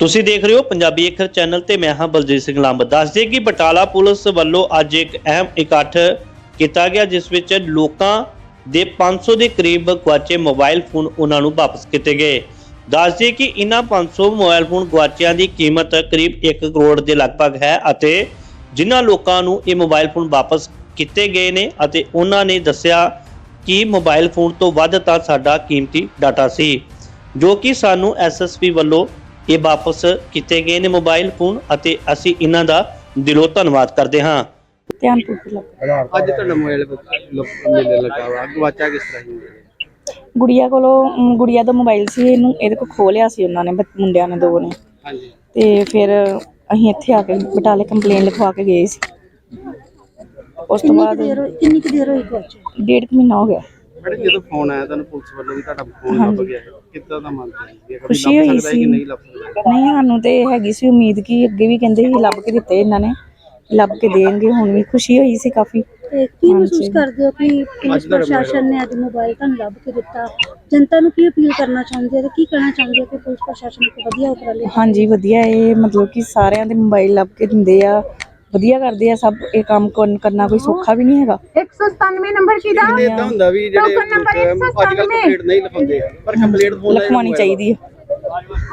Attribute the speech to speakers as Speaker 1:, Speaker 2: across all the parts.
Speaker 1: ਤੁਸੀਂ ਦੇਖ ਰਹੇ ਹੋ ਪੰਜਾਬੀ ਅੱਖਰ ਚੈਨਲ ਤੇ ਮੈਂ ਹਾਂ ਬਲਜੀਤ ਸਿੰਘ ਲੰਬ। ਦੱਸ ਕਿ ਬਟਾਲਾ ਪੁਲਿਸ ਵੱਲੋਂ ਅੱਜ ਇੱਕ ਅਹਿਮ ਇਕੱਠ ਕੀਤਾ ਗਿਆ, ਜਿਸ ਵਿੱਚ ਲੋਕਾਂ ਦੇ 500 ਦੇ ਕਰੀਬ ਗੁਆਚੇ ਮੋਬਾਈਲ ਫੋਨ ਉਹਨਾਂ ਨੂੰ ਵਾਪਸ ਕੀਤੇ ਗਏ। ਦੱਸ ਕਿ ਇਹਨਾਂ 500 ਮੋਬਾਈਲ ਫੋਨ ਗੁਆਚਿਆਂ ਦੀ ਕੀਮਤ ਕਰੀਬ 1 ਕਰੋੜ ਦੇ ਲਗਭਗ ਹੈ ਅਤੇ ਜਿਨ੍ਹਾਂ ਲੋਕਾਂ ਨੂੰ ਇਹ ਮੋਬਾਈਲ ਫੋਨ ਵਾਪਸ ਕੀਤੇ ਗਏ ਨੇ ਅਤੇ ਉਹਨਾਂ ਨੇ ਦੱਸਿਆ ਕਿ ਮੋਬਾਈਲ ਫੋਨ ਤੋਂ ਵੱਧ ਤਾਂ ਸਾਡਾ ਕੀਮਤੀ ਡਾਟਾ ਸੀ, ਜੋ ਕਿ ਸਾਨੂੰ ਐਸਐਸਪੀ ਵੱਲੋਂ ਇਹ ਵਾਪਸ ਕੀਤੇ ਗਏ ਨੇ ਮੋਬਾਈਲ ਫੋਨ ਅਤੇ ਅਸੀਂ ਇਹਨਾਂ ਦਾ ਦਿਲੋਂ ਧੰਨਵਾਦ ਕਰਦੇ ਹਾਂ।
Speaker 2: ਲੱਗ
Speaker 3: ਅੱਜ ਤੁਹਾਡਾ ਮੋਬਾਈਲ ਮੇਲੇ ਲੱਗਾ ਵਾ ਗਵਾਚਾ ਕਿਸ ਤਰ੍ਹਾਂ ਹੀ
Speaker 2: ਗੁੜੀਆ ਕੋਲੋਂ ਅਮ, ਗੁੜੀਆ ਦਾ ਮੋਬਾਈਲ ਸੀ ਇਹਨੂੰ ਇਹਦੇ ਕੋਲ ਖੋਹ ਲਿਆ ਸੀ ਉਹਨਾਂ ਨੇ ਬੱਚ- ਮੁੰਡਿਆਂ ਨੇ ਦੋ ਨੇ।
Speaker 3: ਹਾਂਜੀ।
Speaker 2: ਤੇ ਫਿਰ ਅਸੀਂ ਇੱਥੇ ਆ ਕੇ ਬਟਾਲੇ ਕੰਪਲੇਨ ਲਿਖਵਾ ਕੇ ਗਏ ਸੀ। ਉਸ ਤੋਂ ਬਾਅਦ
Speaker 4: ਕਿੰਨੀ ਕੁ ਦੇਰ ਹੋਈ ਗਵਾਚੇ
Speaker 2: ਡੇਢ ਕੁ ਮਹੀਨਾ ਹੋ ਗਿਆ।
Speaker 3: ਮੈਡਮ ਜਦੋਂ ਫੋਨ ਆਇਆ ਤੁਹਾਨੂੰ ਪੁਲਿਸ ਵੱਲੋਂ ਵੀ ਤੁਹਾਡਾ ਫੋਨ ਲੱਭ ਗਿਆ ਹੈ ਕਿੱਦਾਂ ਦਾ ਮਨ ਸੀ? ਵੀ ਅਗਰ
Speaker 2: ਖੁਸ਼ੀ ਹੋਈ ਸੀ।
Speaker 3: ਨਹੀਂ ਲੱਭ ਸਕਦਾ?
Speaker 2: ਨਹੀਂ ਸਾਨੂੰ ਤੇ ਹੈਗੀ ਸੀ ਉਮੀਦ ਕਿ ਅੱਗੇ ਵੀ ਕਹਿੰਦੇ ਸੀ ਲੱਭ ਕੇ ਦਿੱਤੇ ਇਹਨਾਂ ਨੇ ਲੱਭ ਕੇ ਦੇਣਗੇ ਹੁਣ ਵੀ ਖੁਸ਼ੀ ਹੋਈ ਸੀ ਕਾਫੀ।
Speaker 4: ਕੀ ਮਹਿਸੂਸ। ਕਰਦੇ ਹੋ ਕਿ ਪੁਲਿਸ ਪ੍ਰਸ਼ਾਸਨ ਨੇ ਅੱਜ ਮੋਬਾਈਲ ਤੁਹਾਨੂੰ ਲੱਭ ਕੇ ਦਿੱਤਾ? ਜਨਤਾ ਨੂੰ ਕੀ ਅਪੀਲ ਕਰਨਾ ਚਾਹੁੰਦੇ ਹੋ ਤੇ ਕੀ ਕਹਿਣਾ ਚਾਹੁੰਦੇ ਹੋ ਕਿ ਪੁਲਿਸ ਪ੍ਰਸ਼ਾਸਨ ਇੱਕ ਵਧੀਆ ਉਪਰਾਲੇ
Speaker 2: ਹਾਂਜੀ ਵਧੀਆ ਇਹ ਮਤਲਬ ਕਿ ਸਾਰਿਆਂ ਦੇ ਮੋਬਾਈਲ ਲੱਭ ਕੇ ਦਿੰਦੇ ਆ ਵਧੀਆ ਕਰਦੇ ਆ ਸਭ ਇਹ ਕੰਮ ਕਰਨ- ਕਰਨਾ ਕੋਈ ਸੌਖਾ ਵੀ ਨਹੀਂ ਹੈਗਾ।
Speaker 4: 197 ਨੰਬਰ ਕਿਦਾ
Speaker 3: ਕਿਤੇ ਇਦਾਂ ਹੁੰਦਾ ਵੀ ਜਿਹੜੇ
Speaker 4: ਟੋਕਨ ਨੰਬਰ
Speaker 3: ਅੱਜ ਕੱਲ ਕੰਪਲੀਟ ਨਹੀਂ ਲਿਖਾਉਂਦੇ ਪਰ ਕੰਪਲੀਟ ਫੋਨ
Speaker 2: ਲਿਖਵਾਉਣੀ ਚਾਹੀਦੀ ਹੈ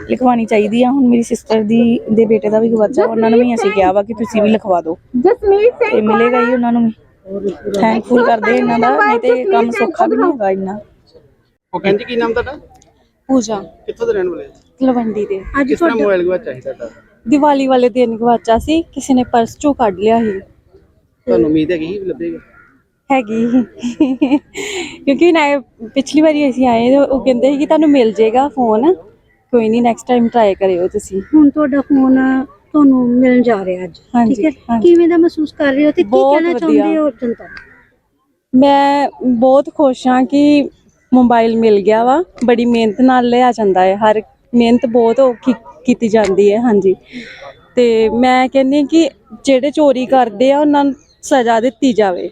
Speaker 2: ਲਿਖਵਾਉਣੀ ਚਾਹੀਦੀ ਆ। ਹੁਣ ਮੇਰੀ ਸਿਸਟਰ ਦੀ ਦੇ ਬੇਟੇ ਦਾ ਵੀ ਗਵਾਚਾ ਉਹਨਾਂ ਨੂੰ ਵੀ ਅਸੀਂ ਕਿਹਾ ਵਾ ਕਿ ਤੁਸੀਂ ਵੀ ਲਿਖਵਾ ਦਿਓ।
Speaker 4: ਜਸਮੀਤ
Speaker 2: ਤੇ ਮਿਲੇਗਾ ਹੀ ਉਹਨਾਂ ਨੂੰ ਵੀ। ਥੈਂਕਫੁਲ ਕਰਦੇ ਇਹਨਾਂ ਦਾ ਨਹੀਂ ਤੇ ਕੰਮ ਸੌਖਾ ਵੀ ਨਹੀਂ ਹੈਗਾ ਇੰਨਾ।
Speaker 3: ਉਹ ਕਹਿੰਦੇ ਕੀ ਨਾਮ ਤੁਹਾਡਾ?
Speaker 5: ਪੂਜਾ।
Speaker 3: ਕਿੱਥੋਂ ਦੇ ਰਹਿਣ ਵਾਲੇ?
Speaker 5: ਤਲਵੰਡੀ ਦੇ।
Speaker 4: ਅੱਜ
Speaker 3: ਕਿਸ ਤਰ੍ਹਾਂ ਮੋਬਾਈਲ ਗਵਾਚਾ ਸੀ ਤੁਹਾਡਾ?
Speaker 5: ਦੀਵਾਲੀ ਵਾਲੇ ਦਿਨ ਗਵਾਚਾ ਸੀ ਕਿਸੇ ਨੇ ਪਰਸ ਚੋਂ ਕੱਢ ਲਿਆ ਸੀ।
Speaker 3: ਤੁਹਾਨੂੰ ਉਮੀਦ ਹੈਗੀ ਸੀ ਵੀ ਲੱਭੇਗਾ?
Speaker 5: ਹੈਗੀ। ਕਿਉਂਕਿ ਨਾ ਪਿਛਲੀ ਵਾਰੀ ਅਸੀਂ ਆਏ ਤੇ ਉਹ ਕਹਿੰਦੇ ਸੀ ਕਿ ਤੁਹਾਨੂੰ ਮਿਲ ਜਾਏਗਾ ਫੋਨ। ਕੋਈ ਨਹੀਂ ਨੈਕਸਟ ਟਾਈਮ ਟਰਾਈ ਕਰਿਓ ਤੁਸੀਂ।
Speaker 4: ਹੁਣ ਤੁਹਾਡਾ ਫੋਨ ਤੁਹਾਨੂੰ ਮਿਲਣ ਜਾ ਰਿਹਾ ਅੱਜ।
Speaker 5: ਹਾਂਜੀ,
Speaker 4: ਠੀਕ ਹੈ?
Speaker 5: ਹਾਂਜੀ।
Speaker 4: ਕਿਵੇਂ ਦਾ ਮਹਿਸੂਸ ਕਰ ਰਹੇ ਹੋ ਤੇ ਕੀ
Speaker 5: ਬਹੁਤ
Speaker 4: ਕਹਿਣਾ
Speaker 5: ਵਧੀਆ।
Speaker 4: ਚਾਹੁੰਦੇ ਹੋ ਜਨਤਾ ਨੂੰ
Speaker 5: ਮੈਂ ਬਹੁਤ ਖੁਸ਼ ਹਾਂ ਕਿ ਮੋਬਾਈਲ ਮਿਲ ਗਿਆ ਵਾ। ਬੜੀ ਮਿਹਨਤ ਨਾਲ ਲਿਆ ਜਾਂਦਾ ਹੈ ਹਰ ਮਿਹਨਤ ਬਹੁਤ ਔਖੀ ਕੀਤੀ ਜਾਂਦੀ ਹੈ ਹਾਂਜੀ। ਤੇ ਮੈਂ ਕਹਿੰਦੀ ਕਿ ਜਿਹੜੇ ਚੋਰੀ ਕਰਦੇ ਆ ਉਹਨਾਂ ਨੂੰ ਸਜ਼ਾ ਦਿੱਤੀ ਜਾਵੇ।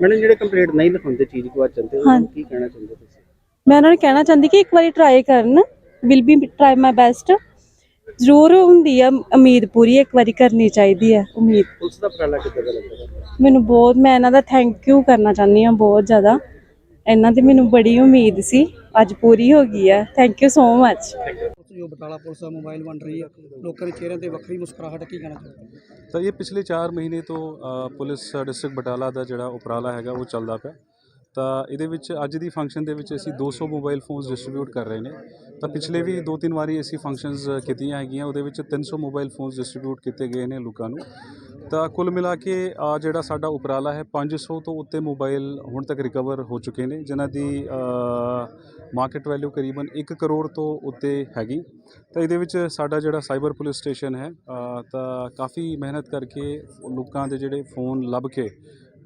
Speaker 3: ਮੈਡਮ ਜਿਹੜੇ ਕੰਪਲੀਟ ਨਹੀਂ ਲਿਖਾਉਂਦੇ ਚੀਜ਼ ਗਵਾਚਣ ਤੇ ਉਹਨਾਂ ਨੂੰ ਕੀ ਕਹਿਣਾ ਚਾਹੁੰਦੇ ਤੁਸੀਂ?
Speaker 5: ਮੈਂ ਉਹਨਾਂ ਨੂੰ ਕਹਿਣਾ ਚਾਹੁੰਦੀ ਕਿ ਇੱਕ ਵਾਰੀ ਟਰਾਈ ਕਰਨ। Will be try my best ਜ਼ਰੂਰ ਹੁੰਦੀ ਆ ਉਮੀਦ ਪੂਰੀ ਇੱਕ ਵਾਰੀ ਕਰਨੀ ਚਾਹੀਦੀ ਹੈ ਉਮੀਦ।
Speaker 3: ਪੁਲਿਸ ਦਾ ਉਪਰਾਲਾ ਕਿੱਦਾਂ ਦਾ ਲੱਗਾ
Speaker 5: ਮੈਨੂੰ ਬਹੁਤ ਮੈਂ ਇਹਨਾਂ ਦਾ ਥੈਂਕ ਯੂ ਕਰਨਾ ਚਾਹੁੰਦੀ ਹਾਂ ਬਹੁਤ ਜ਼ਿਆਦਾ। ਇਹਨਾਂ ਦੀ ਮੈਨੂੰ ਬੜੀ ਉਮੀਦ ਸੀ। ਅੱਜ ਪੂਰੀ ਹੋ ਗਈ ਹੈ ਥੈਂਕ ਯੂ ਸੋ ਮਚ
Speaker 6: ਜੋ ਬਟਾਲਾ ਪੁਲਿਸ ਦਾ ਮੋਬਾਈਲ ਵੰਡ ਰਹੀ ਹੈ ਲੋਕਾਂ ਦੇ ਚਿਹਰਿਆਂ ਤੇ ਵੱਖਰੀ ਮੁਸਕਰਾਹਟ ਕੀ ਕਹਿਣਾ ਚਾਹੁੰਦੇ
Speaker 7: ਤਾਂ ਇਹ ਪਿਛਲੇ 4 ਮਹੀਨੇ ਤੋਂ ਪੁਲਿਸ ਡਿਸਟ੍ਰਿਕਟ ਬਟਾਲਾ ਦਾ ਜਿਹੜਾ ਉਪਰਾਲਾ ਹੈਗਾ ਉਹ ਚੱਲਦਾ ਪਿਆ। ਤਾਂ ਇਹਦੇ ਵਿੱਚ ਅੱਜ ਦੀ ਫੰਕਸ਼ਨ ਦੇ ਵਿੱਚ ਅਸੀਂ 200 ਮੋਬਾਈਲ ਫੋਨਸ ਡਿਸਟ੍ਰੀਬਿਊਟ ਕਰ ਰਹੇ ਨੇ। ਤਾਂ ਪਿਛਲੇ ਵੀ ਦੋ ਤਿੰਨ ਵਾਰੀ ਅਸੀਂ ਫੰਕਸ਼ਨਸ ਕੀਤੀਆਂ ਹੈਗੀਆਂ ਉਹਦੇ ਵਿੱਚ 300 ਮੋਬਾਈਲ ਫੋਨਸ ਡਿਸਟ੍ਰੀਬਿਊਟ ਕੀਤੇ ਗਏ ਨੇ ਲੋਕਾਂ ਨੂੰ। ਤਾਂ ਕੁੱਲ ਮਿਲਾ ਕੇ ਆ ਜਿਹੜਾ ਸਾਡਾ ਉਪਰਾਲਾ ਹੈ 500 ਤੋਂ ਉੱਤੇ ਮੋਬਾਈਲ ਹੁਣ ਤੱਕ ਰਿਕਵਰ ਹੋ ਚੁੱਕੇ ਨੇ, ਜਿਨ੍ਹਾਂ ਦੀ ਮਾਰਕੀਟ ਵੈਲਿਊ ਕਰੀਬਨ 1 ਕਰੋੜ ਤੋਂ ਉੱਤੇ ਹੈਗੀ। ਤਾਂ ਇਹਦੇ ਵਿੱਚ ਸਾਡਾ ਜਿਹੜਾ ਸਾਈਬਰ ਪੁਲਿਸ ਸਟੇਸ਼ਨ ਹੈ ਤਾਂ ਕਾਫੀ ਮਿਹਨਤ ਕਰਕੇ ਲੋਕਾਂ ਦੇ ਜਿਹੜੇ ਫੋਨ ਲੱਭ ਕੇ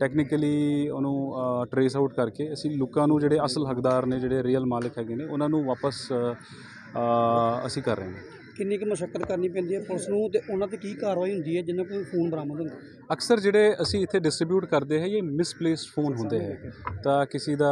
Speaker 7: ਟੈਕਨੀਕਲੀ ਉਹਨੂੰ ਟਰੇਸ ਆਊਟ ਕਰਕੇ ਅਸੀਂ ਲੋਕਾਂ ਨੂੰ ਜਿਹੜੇ ਅਸਲ ਹੱਕਦਾਰ ਨੇ, ਜਿਹੜੇ ਰੀਅਲ ਮਾਲਕ ਹੈਗੇ ਨੇ, ਉਹਨਾਂ ਨੂੰ ਵਾਪਸ ਅਸੀਂ ਕਰ ਰਹੇ ਹਾਂ।
Speaker 6: ਕਿੰਨੀ ਕੁ ਮੁਸ਼ਕਲ ਕਰਨੀ ਪੈਂਦੀ ਹੈ ਪੁਲਿਸ ਨੂੰ ਤੇ ਉਹਨਾਂ ਤੇ ਕੀ ਕਾਰਵਾਈ ਹੁੰਦੀ ਹੈ ਜਿੰਨਾ ਕੋਈ ਫੋਨ ਬਰਾਮਦ ਹੁੰਦਾ?
Speaker 7: ਅਕਸਰ ਜਿਹੜੇ ਅਸੀਂ ਇੱਥੇ ਡਿਸਟ੍ਰੀਬਿਊਟ ਕਰਦੇ ਹੈ ਇਹ ਮਿਸਪਲੇਸਡ ਫੋਨ ਹੁੰਦੇ ਹੈ। ਤਾਂ ਕਿਸੇ ਦਾ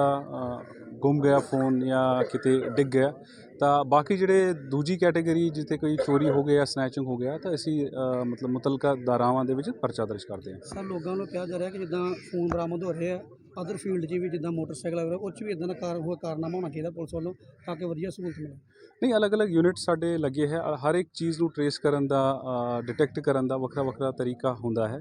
Speaker 7: ਗੁੰਮ ਗਿਆ ਫੋਨ ਜਾਂ ਕਿਤੇ ਡਿੱਗ ਗਿਆ ਤਾਂ ਬਾਕੀ ਜਿਹੜੇ ਦੂਜੀ ਕੈਟਾਗਰੀ ਜਿੱਥੇ ਕੋਈ ਚੋਰੀ ਹੋ ਗਿਆ ਸਨੈਚਿੰਗ ਹੋ ਗਿਆ ਤਾਂ ਅਸੀਂ ਅ, ਮਤਲਬ ਮੁਤਲਕਾ ਧਾਰਾਵਾਂ ਦੇ ਵਿੱਚ ਪਰਚਾ ਦਰਜ ਕਰਦੇ ਹਾਂ।
Speaker 6: ਸਰ ਲੋਕਾਂ ਨੂੰ ਕਿਹਾ ਜਾ ਰਿਹਾ ਕਿ ਜਿੱਦਾਂ ਫੋਨ ਬਰਾਮਦ ਹੋ ਰਹੇ ਆ ਅਦਰ ਫੀਲਡ 'ਚ ਵੀ ਜਿੱਦਾਂ ਮੋਟਰਸਾਈਕਲ ਵਗੈਰਾ ਉਹ 'ਚ ਵੀ ਇਦਾਂ ਦਾ ਕਾਰ ਹੋਇਆ ਕਾਰਨਾਮਾ ਹੋਣਾ ਚਾਹੀਦਾ ਪੁਲਿਸ ਵੱਲੋਂ ਤਾਂ ਕਿ ਵਧੀਆ ਸਹੂਲਤ ਮਿਲੇ।
Speaker 7: ਨਹੀਂ ਅਲੱਗ-ਅਲੱਗ ਯੂਨਿਟ ਸਾਡੇ ਲੱਗੇ ਹੈ। ਹਰ ਇੱਕ ਚੀਜ਼ ਨੂੰ ਟਰੇਸ ਕਰਨ ਦਾ ਡਿਟੈਕਟ ਕਰਨ ਦਾ ਵੱਖਰਾ ਵੱਖਰਾ ਤਰੀਕਾ ਹੁੰਦਾ ਹੈ।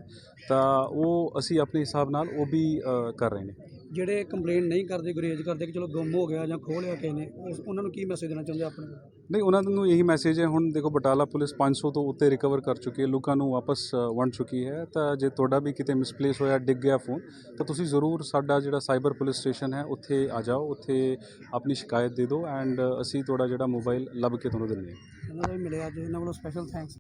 Speaker 7: ਤਾਂ ਉਹ ਅਸੀਂ ਆਪਣੇ ਹਿਸਾਬ ਨਾਲ ਉਹ ਵੀ ਕਰ ਰਹੇ ਨੇ।
Speaker 6: ਜਿਹੜੇ ਕੰਪਲੇਂਟ ਨਹੀਂ ਕਰਦੇ ਗੁਰੇਜ ਕਰਦੇ ਕਿ ਚਲੋ ਗੁੰਮ ਹੋ ਗਿਆ ਜਾਂ ਖੋਹ ਲਿਆ ਕਿਸੇ ਨੇ ਉਸ- ਉਹਨਾਂ ਨੂੰ ਕੀ ਮੈਸੇਜ ਦੇਣਾ ਚਾਹੁੰਦੇ ਆਪਣੇ
Speaker 7: ਨਹੀਂ, ਉਹਨਾਂ ਨੂੰ ਇਹੀ ਮੈਸੇਜ ਹੈ, ਹੁਣ ਦੇਖੋ ਬਟਾਲਾ ਪੁਲਿਸ 500 ਤੋਂ ਉੱਤੇ ਰਿਕਵਰ ਕਰ ਚੁੱਕੀ ਹੈ, ਲੋਕਾਂ ਨੂੰ ਵਾਪਸ ਵੰਡ ਚੁੱਕੀ ਹੈ। ਤਾਂ ਜੇ ਤੁਹਾਡਾ ਵੀ ਕਿਤੇ ਮਿਸਪਲੇਸ ਹੋਇਆ, ਡਿੱਗ ਗਿਆ ਫੋਨ ਤਾਂ ਤੁਸੀਂ ਜ਼ਰੂਰ ਸਾਡਾ ਜਿਹੜਾ ਸਾਈਬਰ ਪੁਲਿਸ ਸਟੇਸ਼ਨ ਹੈ, ਉੱਥੇ ਆ ਜਾਓ, ਉੱਥੇ ਆਪਣੀ ਸ਼ਿਕਾਇਤ ਦੇ ਦਿਓ ਐਂਡ ਅਸੀਂ ਤੁਹਾਡਾ ਜਿਹੜਾ ਮੋਬਾਈਲ ਲੱਭ ਕੇ ਤੁਹਾਨੂੰ ਦਿੰਦੇ ਹਾਂ।
Speaker 6: ਇਹਨਾਂ ਦਾ ਮਿਲਿਆ ਅੱਜ ਇਹਨਾਂ ਵੱਲੋਂ ਸਪੈਸ਼ਲ ਥੈਂਕਸ